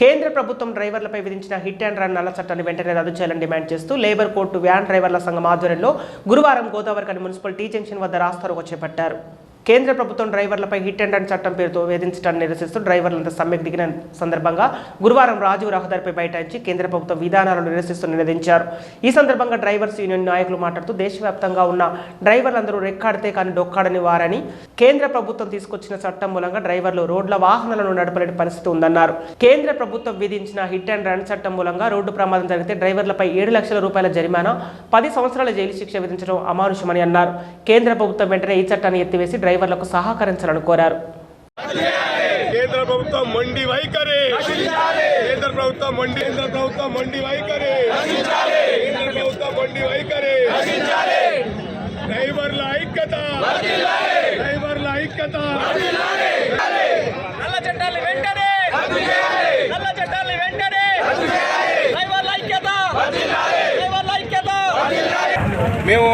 కేంద్ర ప్రభుత్వం డ్రైవర్లపై విధించిన హిట్ అండ్ రన్ నల్ల చట్టాన్ని వెంటనే రద్దు చేయాలని డిమాండ్ చేస్తూ లేబర్ కోర్టు వ్యాన్ డ్రైవర్ల సంఘం ఆధ్వర్యంలో గురువారం గోదావరికని మున్సిపల్ టీ జంక్షన్ వద్ద రాస్తారోకో చేపట్టారు. కేంద్ర ప్రభుత్వం డ్రైవర్లపై హిట్ అండ్ రన్ చట్టం పేరుతో వేధించడాన్ని నిరసిస్తూ డ్రైవర్లంతా సమ్మెకు దిగిన సందర్భంగా గురువారం రాజీవ్ రహదారిపై బైఠాయించి కేంద్ర ప్రభుత్వ విధానాలను నిరసిస్తూ నినదించారు. ఈ సందర్భంగా డ్రైవర్స్ యూనియన్ నాయకులు మాట్లాడుతూ దేశవ్యాప్తంగా ఉన్న డ్రైవర్లందరూ రెక్కాడితే కానీ డొక్కాడని వారని కేంద్ర ప్రభుత్వం తీసుకొచ్చిన చట్టం మూలంగా డ్రైవర్లు రోడ్ల వాహనాలను నడపలేని పరిస్థితి ఉందన్నారు. కేంద్ర ప్రభుత్వం విధించిన హిట్ అండ్ రన్ చట్టం మూలంగా రోడ్డు ప్రమాదం జరిగితే డ్రైవర్లపై ఏడు లక్షల రూపాయల జరిమానా పది సంవత్సరాల జైలు శిక్ష విధించడం అమానుషమని అన్నారు. కేంద్ర ప్రభుత్వం వెంటనే ఈ చట్టాన్ని ఎత్తివేసి డ్రైవర్లకు సహకరించాలని కోరారు. కేంద్ర ప్రభుత్వం మొండి వైఖరి. కేంద్ర ప్రభుత్వం మొండి కేంద్ర ప్రభుత్వం మొండి వైఖరి. కేంద్ర ప్రభుత్వం మొండి వైఖరి. డ్రైవర్ల ఐక్యత. డ్రైవర్ల ఐక్యత. నల్ల చట్టాలు వెంటనే నల్ల చట్టాలు వెంటనే డ్రైవర్ల ఐక్యత. డ్రైవర్ల ఐక్యత. మేము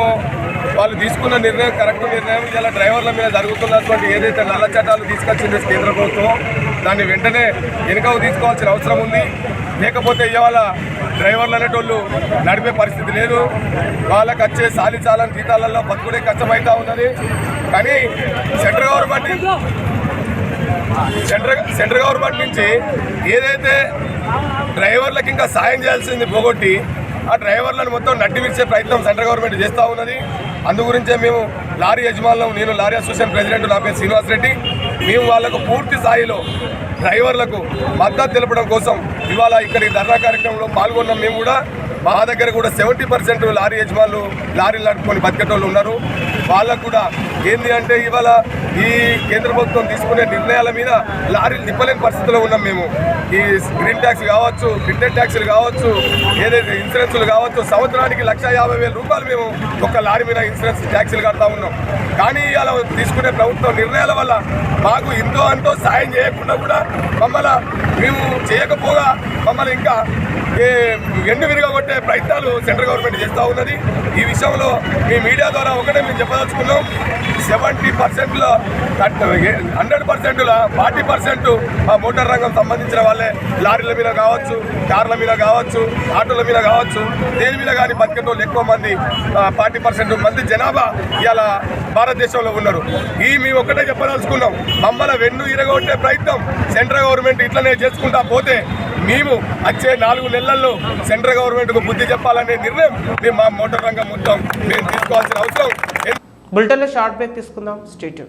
వాళ్ళు తీసుకున్న నిర్ణయం కరెక్ట్ నిర్ణయం ఇలా డ్రైవర్ల మీద జరుగుతున్నటువంటి ఏదైతే నల్ల చట్టాలు తీసుకొచ్చిందో కేంద్ర ప్రభుత్వం దాన్ని వెంటనే వెనుకకు తీసుకోవాల్సిన అవసరం ఉంది. లేకపోతే ఇవాళ డ్రైవర్లు అనేటోళ్ళు నడిపే పరిస్థితి లేదు. వాళ్ళకి వచ్చే సాలి జీతాలలో బతుకుడే కష్టమవుతా ఉన్నది. కానీ central government central central government నుంచి ఏదైతే డ్రైవర్లకు ఇంకా సాయం చేయాల్సింది పోగొట్టి ఆ డ్రైవర్లను మొత్తం నడ్డి ప్రయత్నం సెంట్రల్ గవర్నమెంట్ చేస్తూ ఉన్నది. అందు గురించే మేము లారీ యజమానులం నేను లారీ అసోసియేషన్ ప్రెసిడెంట్ నా పేరు శ్రీనివాస్ రెడ్డి. మేము వాళ్ళకు పూర్తి స్థాయిలో డ్రైవర్లకు మద్దతు తెలపడం కోసం ఇవాళ ఇక్కడ ఈ ధర్నా కార్యక్రమంలో పాల్గొన్నాం మేము కూడా. మా దగ్గర కూడా సెవెంటీ పర్సెంట్ లారీ యజమానులు లారీలు నడుపుకొని బతికేటోళ్ళు ఉన్నారు. వాళ్ళకు కూడా ఏంది అంటే ఇవాళ ఈ కేంద్ర ప్రభుత్వం తీసుకునే నిర్ణయాల మీద లారీలు నిప్పలేని పరిస్థితిలో ఉన్నాం మేము. ఈ గ్రీన్ ట్యాక్స్ కావచ్చు ఫిట్నెస్ ట్యాక్స్లు కావచ్చు ఏదైతే ఇన్సూరెన్స్లు కావచ్చు సంవత్సరానికి లక్ష యాభై వేల రూపాయలు మేము ఒక లారీ మీద ఇన్సూరెన్స్ ట్యాక్సీలు కడతా ఉన్నాం. కానీ ఇవాళ తీసుకునే ప్రభుత్వం నిర్ణయాల వల్ల మాకు ఇంతో అంతో సాయం చేయకుండా కూడా మమ్మల్ని మేము చేయకపోగా మమ్మల్ని ఇంకా ఎండు విరగొట్టే ప్రయత్నాలు సెంట్రల్ గవర్నమెంట్ చేస్తూ ఉన్నది. ఈ విషయంలో మీ మీడియా ద్వారా ఒకటే మేము చెప్పదలుచుకున్నాం. సెవెంటీ పర్సెంట్లో హండ్రెడ్ పర్సెంట్లో ఫార్టీ పర్సెంట్ ఆ మోటార్ రంగం సంబంధించిన వాళ్ళే లారీల మీద కావచ్చు కార్ల మీద కావచ్చు ఆటోల మీద కావచ్చు దేని మీద కానీ బతికేటోళ్ళు ఎక్కువ మంది ఫార్టీ పర్సెంట్ మంది జనాభా ఇలా భారతదేశంలో ఉన్నారు. ఈ మేము ఒకటే చెప్పదలుచుకున్నాం. మమ్మల్ని వెన్ను ఇరగొట్టే ప్రయత్నం సెంట్రల్ గవర్నమెంట్ ఇట్లనే చేసుకుంటా పోతే మేము వచ్చే నాలుగు నెలల్లో సెంట్రల్ గవర్నమెంట్కు బుద్ధి చెప్పాలనే నిర్ణయం మేము మా మోటార్ రంగం మొత్తం మేము తీసుకోవాల్సిన అవసరం. బులెటిన్లో షార్ట్ బ్రేక్ తీసుకుందాం. స్టేట్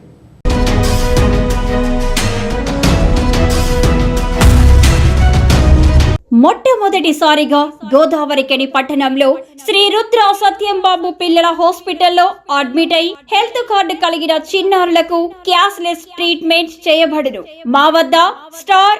మొట్టమొదటిసారిగా గోదావరికని పట్టణంలో శ్రీ రుద్ర సత్యం బాబు పిల్లల హాస్పిటల్లో అడ్మిట్ అయి హెల్త్ కార్డు కలిగిన చిన్నారులకు క్యాష్లెస్ ట్రీట్మెంట్ చేయబడును. మా వద్ద స్టార్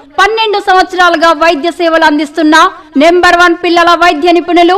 పన్నెండు సంవత్సరాలుగా వైద్య సేవలు అందిస్తున్న నెంబర్ వన్ పిల్లల వైద్య నిపుణులు